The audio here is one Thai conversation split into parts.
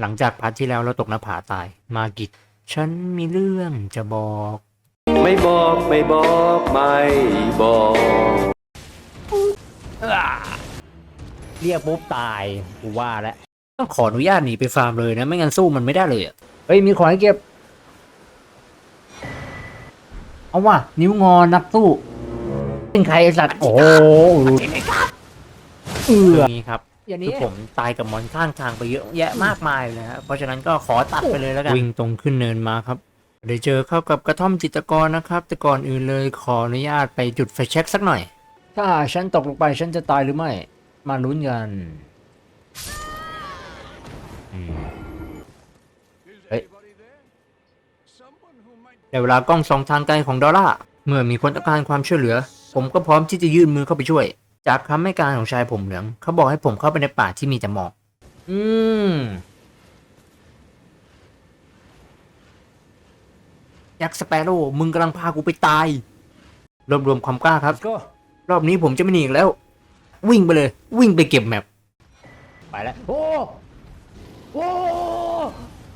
หลังจากพัดที่แล้วเราตกหน้าผาตาย มากิจฉันมีเรื่องจะบอก ไม่บอกไม่บอกไม่บอกเรียกปุ๊บตายกูว่าแล้วต้องขออนุญาตหนีไปฟาร์มเลยนะ ไม่งั้นสู้มันไม่ได้เลยอะเฮ้ยมีของให้เก็บ เอาว่ะ นิ้วงอนักสู้ เป็นใครไอ้สัตว์ โอ้โหเอือนี้ครับ อย่างคืนี้ อผมตายกับมอนข้างทางไปเยอะแยะมากมายเลยฮะเพราะฉะนั้นก็ขอตัดไปเลยแล้วกัน วิ่งตรงขึ้นเนินมาครับได้เจอเข้ากับกระท่อมจิตรกรนะครับ แต่ก่อนอื่นเลยขออนุญาตไปจุดไฟแช็กสักหน่อย ถ้าฉันตกลงไปฉันจะตายหรือไม่ มาลุ้นกันเฮ้ยแต่เวลากล้องสองทางไกลของดอลล่าร์เมื่อมีคนต้องการความช่วยเหลือ ผมก็พร้อมที่จะยื่นมือเข้าไปช่วย จากคำให้การของชายผมเหลือง เขาบอกให้ผมเข้าไปในป่าที่มีแต่หมอก อืม ยักษ์สเปโร่มึงกำลังพากูไปตาย รวบรวมความกล้าครับก็รอบนี้ผมจะไม่หนีอีกแล้ว วิ่งไปเลย วิ่งไปเก็บแมปไปแล้ว โอ้โอ้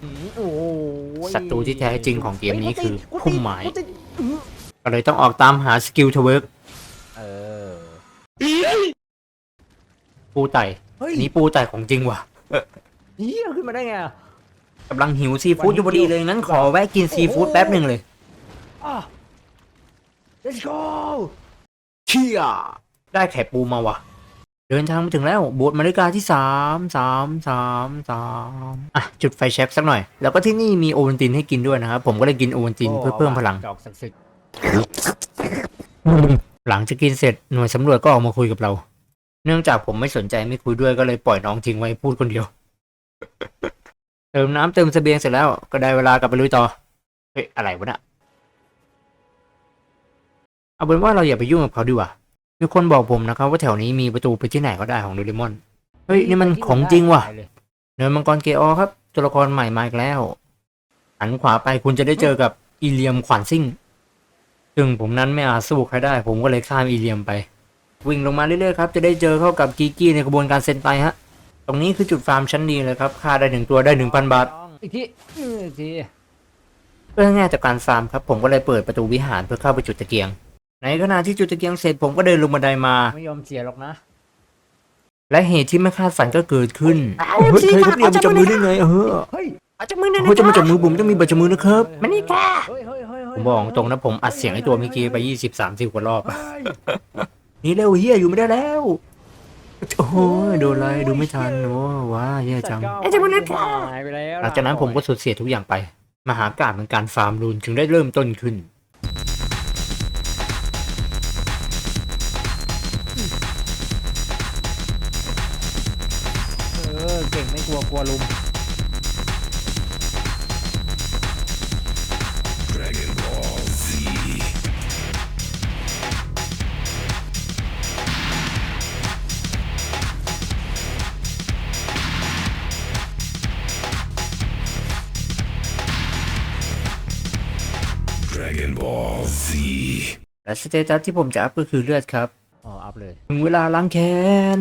อืมโอ้ยศัตรูที่แท้จริงของเกมนี้คือกูติดพุ่มไม้กูติดก็เลยต้องออกตามหาสกิลทเวิร์กเออ ปูไต่เฮ้ยนี่ปูไต่ของจริงว่ะเฮียขึ้นมาได้ไงอะกำลังหิวซีฟู้ดอยู่พอดีเลยงั้นขอแวะกินซีฟู้ดแป๊บหนึ่งเลย อะ let's go เชี่ยได้ไข่ปูมาว่ะ เดินทางมาถึงแล้วโบสถ์มาริกาที่สามสามสามสามอะ จุดไฟแช็กสักหน่อย แล้วก็ที่นี่มีโอวัลตินให้กินด้วยนะครับ ผมก็เลยกินโอวัลตินเพื่อเพิ่มพลัง ดอกศักดิ์สิทธิ์ หลังจากกินเสร็จหน่วยสำรวจก็ออกมาคุยกับเรา เนื่องจากผมไม่สนใจไม่คุยด้วยก็เลยปล่อยน้องทิ้งไว้พูดคนเดียว เติมน้ำเติมเสบียงเสร็จแล้วก็ได้เวลากลับไปลุยต่อ เฮ้ยอะไรวะเนะ่ะเอาเป็นว่าเราอย่าไปยุ่งกับเขาดีกว่ามีคนบอกผมนะครับว่าแถวนี้มีประตูไปที่ไหนก็ได้ของโดเรมอน เฮ้ยนี่มันของจริงว่ะเลยเนินมังกรเกออครับ ตัวละครใหม่มาอีกแล้ว หันขวาไปคุณจะได้เจอกับอีเลียมขวานซิ่ง ซึ่งผมนั้นไม่อาจสู้ใครได้ ผมก็เลยข้ามอีเลียมไป วิ่งลงมาเรื่อยๆครับ จะได้เจอเข้ากับกีกี้ในกระบวนการเซนไตฮะ ตรงนี้คือจุดฟาร์มชั้นดีเลยครับค่าได้หนึ่งตัวได้หนึ่งพันบาท อีกทีอืมอีกทีเพื่อง่ายต่อการฟาร์มครับผมก็เลยเปิดประตูวิหารเพื่อเข้าไปจุดตะเกียง ในขณะที่จุดตะเกียงเสร็จผมก็เดินลงบันไดมา ไม่ยอมเสียหรอกนะ และเหตุที่ไม่คาดฝันก็เกิดขึ้นเฮ้ยเคยทุบเรียนมาจับมือได้ไงเออเฮ้ยเอาจับมือนะเขาจะมาจับมือผมต้องมีบัตรจับมือนะครับ มานี่ค่ะ เฮ้ยเฮ้ยเฮ้ยผมบอกตรงนะผมอัดเสียงไอ้ตัวเมื่อกี้ไปยี่สิบสามสิบกว่ารอบเฮ้ยนี่เร็วเฮียอยู่ไม่ได้แล้ว โอ้โหโดนอะไรดูไม่ทันโอ้ว้าแย่จังไอ้เจ้ามันนั่นค่ะหายไปแล้วหลังจากนั้นผมก็สูญเสียทุกอย่างไป มหากาบเป็นการฟาร์มรูนถึงได้เริ่มต้นขึ้นเออเก่งไม่กลัวกลัวลุม และสเตตัสที่ผมจะอัพก็คือเลือดครับ อ๋อ อัพเลย ถึงเวลาล้างแค้น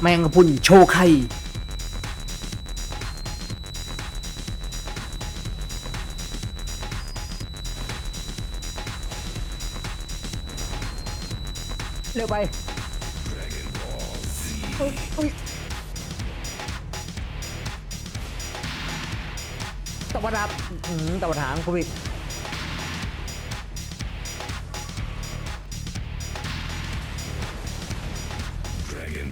แมงกะพรุนโชว์ไข่เร็วไปเฮ้ยเฮ้ยตะวันดับอืมตะวันหางโควิด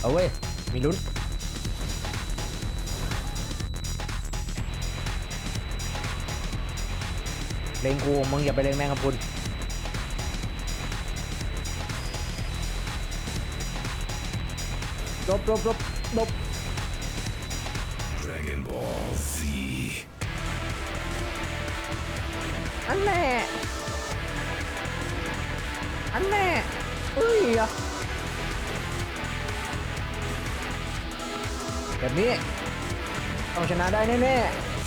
เอาเว้ย มีลุ้น เลงกูมึงอย่าไปเลงแมงกะพรุนลบลบลบลบ Dragon Ball Z. อันแน่อันแน่เอ้ยอะ แบบนี้ต้องชนะได้แน่ๆ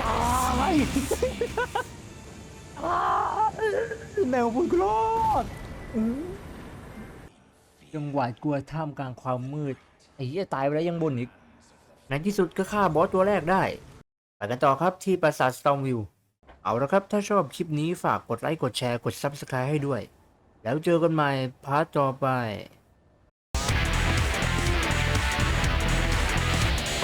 ตายอ้าแมวบุญกรอดยังหวาดกลัวท่ามกลางความมืด ไอ้เหี้ยตายไปแล้วยังบ่นอีกในที่สุดก็ฆ่าบอสตัวแรกได้ไปกันต่อครับที่ปราสาทสตอมวิว เอาละครับถ้าชอบคลิปนี้ฝากกดไลค์ กดแชร์ กด Subscribe ให้ด้วย แล้วเจอกันใหม่พาร์ทต่อไป